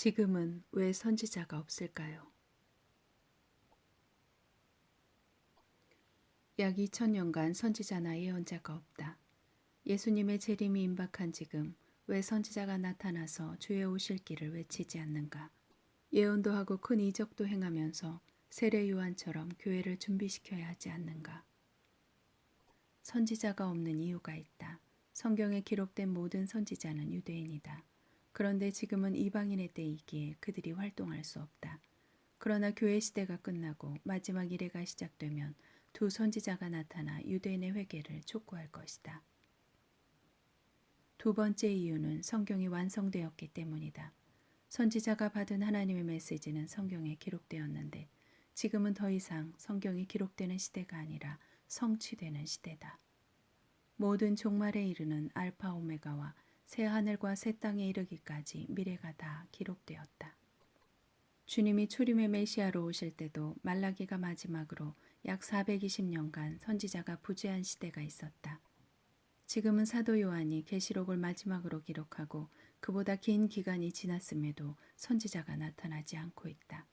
지금은 왜 선지자가 없을까요? 약 2000년간 선지자나 예언자가 없다. 예수님의 재림이 임박한 지금 왜 선지자가 나타나서 주의 오실 길을 외치지 않는가? 예언도 하고 큰 이적도 행하면서 세례 요한처럼 교회를 준비시켜야 하지 않는가? 선지자가 없는 이유가 있다. 성경에 기록된 모든 선지자는 유대인이다. 그런데 지금은 이방인의 때이기에 그들이 활동할 수 없다. 그러나 교회 시대가 끝나고 마지막 이래가 시작되면 두 선지자가 나타나 유대인의 회개를 촉구할 것이다. 두 번째 이유는 성경이 완성되었기 때문이다. 선지자가 받은 하나님의 메시지는 성경에 기록되었는데 지금은 더 이상 성경이 기록되는 시대가 아니라 성취되는 시대다. 모든 종말에 이르는 알파 오메가와 새 하늘과 새 땅에 이르기까지 미래가 다 기록되었다. 주님이 초림의 메시아로 오실 때도 말라기가 마지막으로 약 420년간 선지자가 부재한 시대가 있었다. 지금은 사도 요한이 계시록을 마지막으로 기록하고 그보다 긴 기간이 지났음에도 선지자가 나타나지 않고 있다.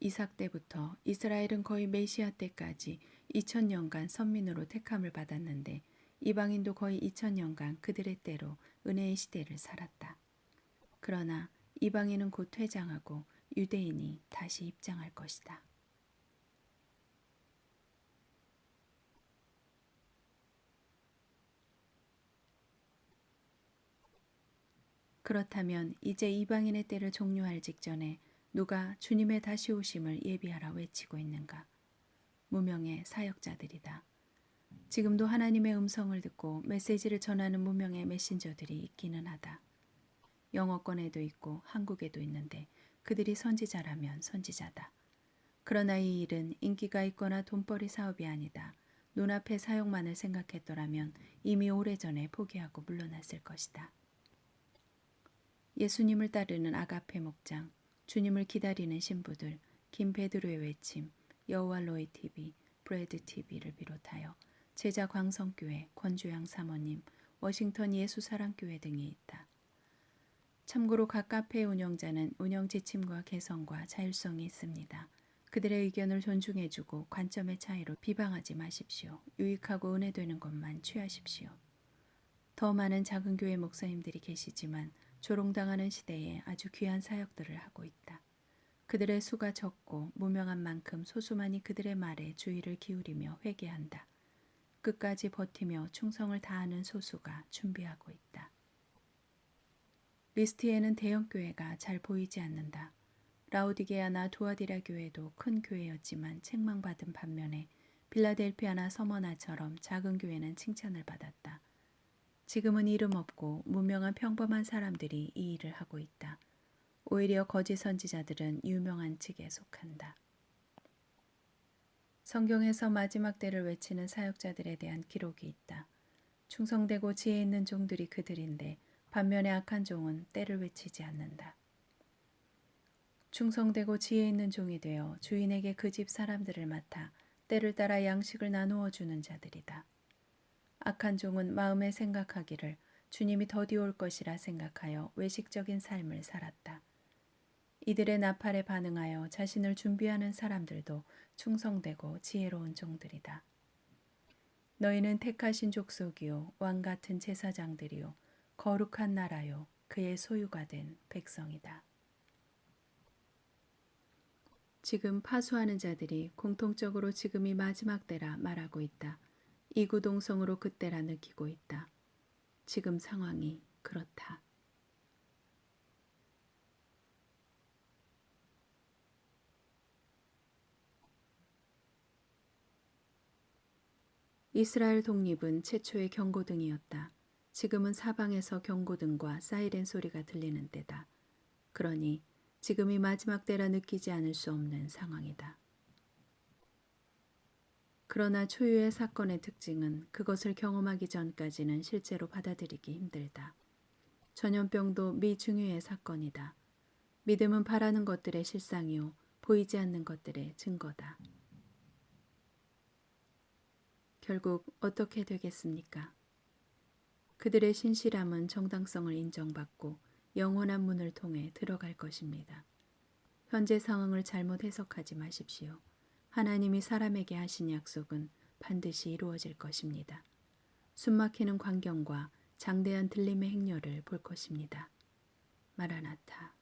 이삭 때부터 이스라엘은 거의 메시아 때까지 2000년간 선민으로 택함을 받았는데 이방인도 거의 2000년간 그들의 때로 은혜의 시대를 살았다. 그러나 이방인은 곧 퇴장하고 유대인이 다시 입장할 것이다. 그렇다면 이제 이방인의 때를 종료할 직전에 누가 주님의 다시 오심을 예비하라 외치고 있는가? 무명의 사역자들이다. 지금도 하나님의 음성을 듣고 메시지를 전하는 무명의 메신저들이 있기는 하다. 영어권에도 있고 한국에도 있는데 그들이 선지자라면 선지자다. 그러나 이 일은 인기가 있거나 돈벌이 사업이 아니다. 눈앞의 사역만을 생각했더라면 이미 오래전에 포기하고 물러났을 것이다. 예수님을 따르는 아가페 목장, 주님을 기다리는 신부들, 김베드로의 외침, 여호와 로이 TV, 브레드 TV를 비롯하여 제자 광성교회, 권주양 사모님, 워싱턴 예수사랑교회 등이 있다. 참고로 각 카페 운영자는 운영 지침과 개성과 자율성이 있습니다. 그들의 의견을 존중해주고 관점의 차이로 비방하지 마십시오. 유익하고 은혜되는 것만 취하십시오. 더 많은 작은 교회 목사님들이 계시지만 조롱당하는 시대에 아주 귀한 사역들을 하고 있다. 그들의 수가 적고 무명한 만큼 소수만이 그들의 말에 주의를 기울이며 회개한다. 끝까지 버티며 충성을 다하는 소수가 준비하고 있다. 리스트에는 대형 교회가 잘 보이지 않는다. 라우디게아나 두아디라 교회도 큰 교회였지만 책망받은 반면에 빌라델피아나 서머나처럼 작은 교회는 칭찬을 받았다. 지금은 이름 없고 무명한 평범한 사람들이 이 일을 하고 있다. 오히려 거짓 선지자들은 유명한 측에 속한다. 성경에서 마지막 때를 외치는 사역자들에 대한 기록이 있다. 충성되고 지혜 있는 종들이 그들인데 반면에 악한 종은 때를 외치지 않는다. 충성되고 지혜 있는 종이 되어 주인에게 그 집 사람들을 맡아 때를 따라 양식을 나누어 주는 자들이다. 악한 종은 마음에 생각하기를 주님이 더디 올 것이라 생각하여 외식적인 삶을 살았다. 이들의 나팔에 반응하여 자신을 준비하는 사람들도 충성되고 지혜로운 종들이다. 너희는 택하신 족속이요 왕 같은 제사장들이요 거룩한 나라요 그의 소유가 된 백성이다. 지금 파수하는 자들이 공통적으로 지금이 마지막 때라 말하고 있다. 이구동성으로 그때라 느끼고 있다. 지금 상황이 그렇다. 이스라엘 독립은 최초의 경고등이었다. 지금은 사방에서 경고등과 사이렌 소리가 들리는 때다. 그러니 지금이 마지막 때라 느끼지 않을 수 없는 상황이다. 그러나 초유의 사건의 특징은 그것을 경험하기 전까지는 실제로 받아들이기 힘들다. 전염병도 미중유의 사건이다. 믿음은 바라는 것들의 실상이요 보이지 않는 것들의 증거다. 결국 어떻게 되겠습니까? 그들의 신실함은 정당성을 인정받고 영원한 문을 통해 들어갈 것입니다. 현재 상황을 잘못 해석하지 마십시오. 하나님이 사람에게 하신 약속은 반드시 이루어질 것입니다. 숨막히는 광경과 장대한 들림의 행렬을 볼 것입니다. 마라나타.